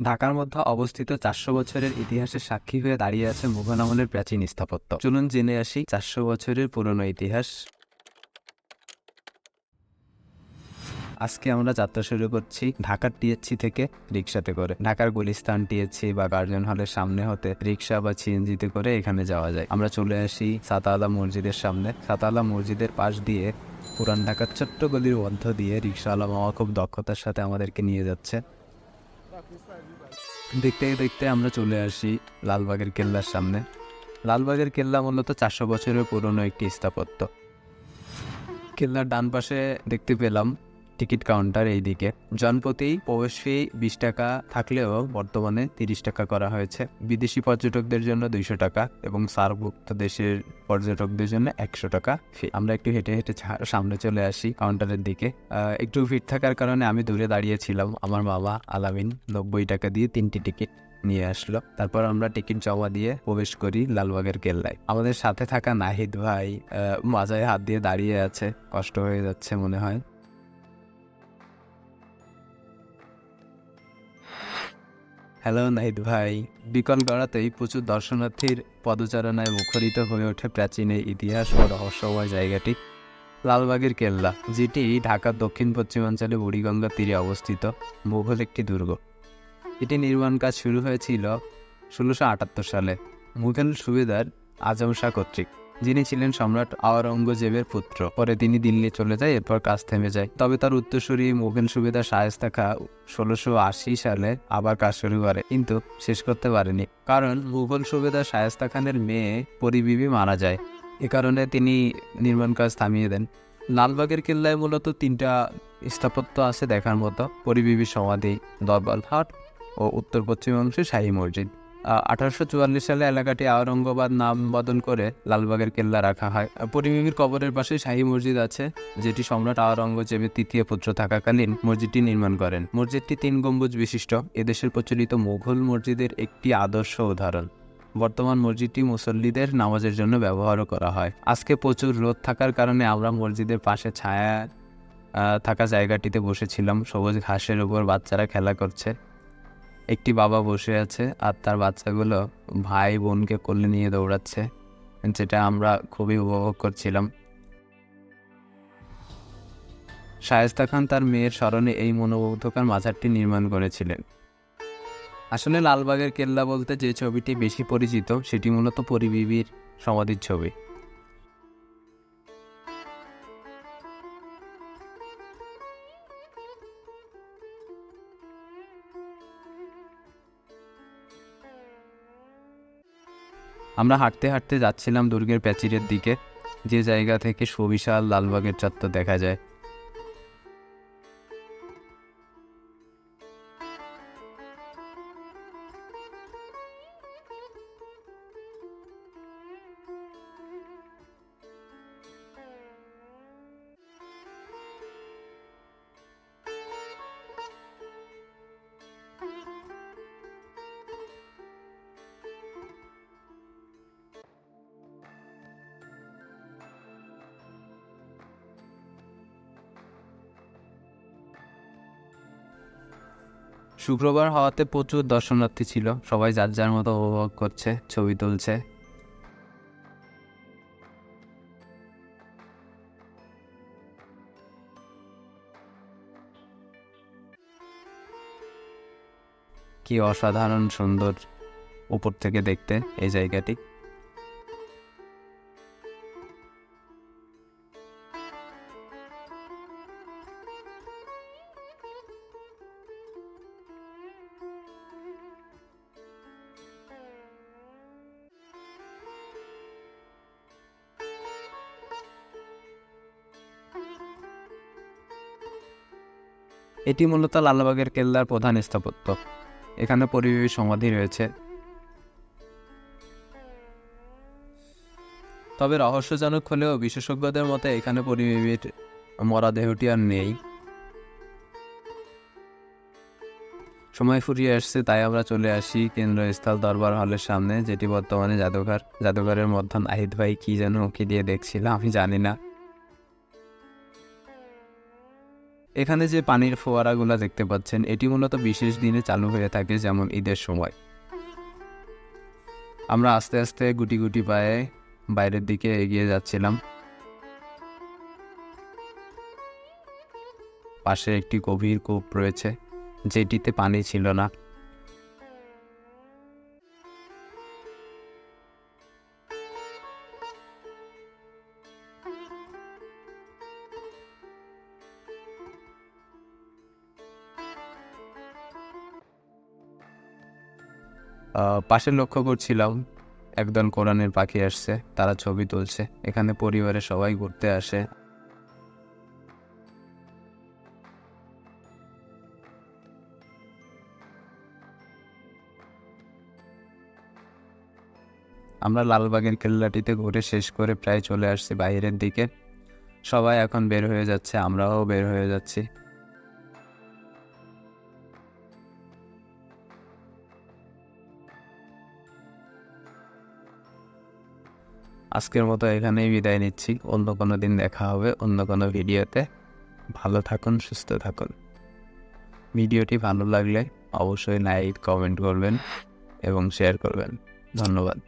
ঢাকার মধ্যে অবস্থিত চারশো বছরের ইতিহাসের সাক্ষী হয়ে দাঁড়িয়ে আছে মুঘল আমলের প্রাচীন স্থাপত্য। চলুন জেনে আসি চারশো বছরের পুরনো ইতিহাস। আজকে আমরা যাত্রা শুরু করছি ঢাকার টিএসসি থেকে রিক্সাতে করে। ঢাকার গুলিস্তান টিএসসি বা গার্জন হলের সামনে হতে রিক্সা বা সিএনজিতে করে এখানে যাওয়া যায়। আমরা চলে আসি সাতালা মসজিদের সামনে। সাতালা মসজিদের পাশ দিয়ে পুরান ঢাকার ছোট্ট গলির মধ্য দিয়ে রিক্সাওয়ালা মামা খুব দক্ষতার সাথে আমাদেরকে নিয়ে যাচ্ছে। দেখতে দেখতে আমরা চলে আসি লালবাগের কেল্লার সামনে। লালবাগের কেল্লা মূলত চারশো বছরের পুরনো একটি স্থাপত্য। কেল্লার ডান পাশে দেখতে পেলাম টিকিট কাউন্টার এই দিকে জনপ্রতি প্রবেশ ফি বিশ টাকা থাকলেও বর্তমানে তিরিশ টাকা করা হয়েছে। বিদেশি পর্যটকদের জন্য দুইশো টাকা এবং সার্কভুক্ত দেশের পর্যটকদের জন্য একশো টাকা ফি। আমরা একটু হেঁটে হেঁটে সামনে চলে আসি কাউন্টারের দিকে। একটু ভিড় থাকার কারণে আমি দূরে দাঁড়িয়েছিলাম। আমার বাবা আলামিন নব্বই টাকা দিয়ে তিনটি টিকিট নিয়ে আসলো। তারপর আমরা টিকিট জমা দিয়ে প্রবেশ করি লালবাগের কেল্লায়। আমাদের সাথে থাকা নাহিদ ভাই মাজায় হাত দিয়ে দাঁড়িয়ে আছে। কষ্ট হয়ে যাচ্ছে মনে হয়। হ্যালো নাহিদ ভাই। বিকল গড়াতেই প্রচুর দর্শনার্থীর পদচারণায় মুখরিত হয়ে ওঠে প্রাচীন ইতিহাস ও রহস্যময় জায়গাটি। লালবাগের কেল্লা, যেটি ঢাকার দক্ষিণ পশ্চিমাঞ্চলে বুড়িগঙ্গার তীরে অবস্থিত, মুঘল একটি দুর্গ। এটি নির্মাণ কাজ শুরু হয়েছিল ষোলোশো আটাত্তর সালে। মুঘল সুবেদার আজম শাহ কর্তৃক। যিনি ছিলেন সম্রাট আওরঙ্গজেবের পুত্র। পরে তিনি দিল্লি চলে যায়, এরপর কাজ থেমে যায়। তবে তার উত্তরসূরি মুঘল সুবেদার শায়েস্তা খা ষোলোশো আশি সালে আবার কাজ শুরু করে, কিন্তু শেষ করতে পারেনি। কারণ মুঘল সুবেদার শায়েস্তা খানের মেয়ে পরিবিবি মারা যায়। এ কারণে তিনি নির্মাণ কাজ থামিয়ে দেন। লালবাগের কেল্লায় মূলত তিনটা স্থাপত্য আছে দেখার মতো। পরিবিবির সমাধি, দরবার হাট ও উত্তর পশ্চিম অংশে শাহী মসজিদ। আঠারোশো চুয়াল্লিশ সালে এলাকাটি আওরঙ্গাবাদ নাম বদল করে লালবাগের কেল্লা রাখা হয়। পরিবিবির কবরের পাশে শাহী মসজিদ আছে, যেটি সম্রাট আওরঙ্গজেবের তৃতীয় পুত্র থাকাকালীন মসজিদটি নির্মাণ করেন। মসজিদটি তিন গম্বুজ বিশিষ্ট। এদেশের প্রচলিত মুঘল মসজিদের একটি আদর্শ উদাহরণ। বর্তমান মসজিদটি মুসল্লিদের নামাজের জন্য ব্যবহারও করা হয়। আজকে প্রচুর রোদ থাকার কারণে আমরা মসজিদের পাশে ছায়া থাকা জায়গাটিতে বসেছিলাম। সবুজ ঘাসের উপর বাচ্চারা খেলা করছে। একটি বাবা বসে আছে আর তার বাচ্চাগুলো ভাই বোনকে কোলে নিয়ে দৌড়াচ্ছে, যেটা আমরা খুবই উপভোগ করছিলাম। শায়েস্তা খান তার মেয়ের স্মরণে এই মনোমুগ্ধকর মাজারটি নির্মাণ করেছিলেন। আসলে লালবাগের কেল্লা বলতে যে ছবিটি বেশি পরিচিত, সেটি মূলত পরিবিবির সমাধির ছবি। আমরা হাঁটতে হাঁটতে যাচ্ছিলাম দুর্গের প্যাচিরের দিকে। যে জায়গা থেকে সুবিশাল লালবাগের চত্বর দেখা যায়। শুক্রবার হওয়াতে প্রচুর দর্শনার্থী ছিল। সবাই যার যার মতো উপভোগ করছে, ছবি তুলছে। কি অসাধারণ সুন্দর উপর থেকে দেখতে এই জায়গাটি। এটি মূলত লালবাগের কেল্লার প্রধান স্থাপত্য। এখানে পরিবেশ সমাধি রয়েছে। তবে রহস্যজনক হলেও বিশেষজ্ঞদের মতে এখানে পরিবেশ মরাদেহটি আর নেই। সময় ফুরিয়ে আসছে, তাই আমরা চলে আসি কেন্দ্রস্থল দরবার হলের সামনে, যেটি বর্তমানে জাদুঘর। জাদুঘরের মধ্যে নাহিদ ভাই কি যেন উঁকি দিয়ে দেখছিল, আমি জানি না। এখানে যে পানির ফোয়ারাগুলো দেখতে পাচ্ছেন, এটি মূলত বিশেষ দিনে চালু হয়ে থাকে যেমন ঈদের সময়। আমরা আস্তে আস্তে গুটি গুটি পায়ে বাইরের দিকে এগিয়ে যাচ্ছিলাম। পাশে একটি গভীর কূপ রয়েছে, যেটিতে পানি ছিল না। পাশে লক্ষ্য করছিলাম, একদল কোরআনের পাখি আসছে, তারা ছবি তুলছে, এখানে পরিবারের সবাই ঘুরতে আসে। আমরা লালবাগের কেল্লাটিতে ঘুরে শেষ করে প্রায় চলে আসছি বাইরের দিকে। সবাই এখন বের হয়ে যাচ্ছে, আমরাও বের হয়ে যাচ্ছি। আজকের মতো এখানেই বিদায় নিচ্ছি। অন্য কোনো দিন দেখা হবে, অন্য কোনো ভিডিওতে। ভালো থাকুন, সুস্থ থাকুন। ভিডিওটি ভালো লাগলে অবশ্যই লাইক, কমেন্ট করবেন এবং শেয়ার করবেন। ধন্যবাদ।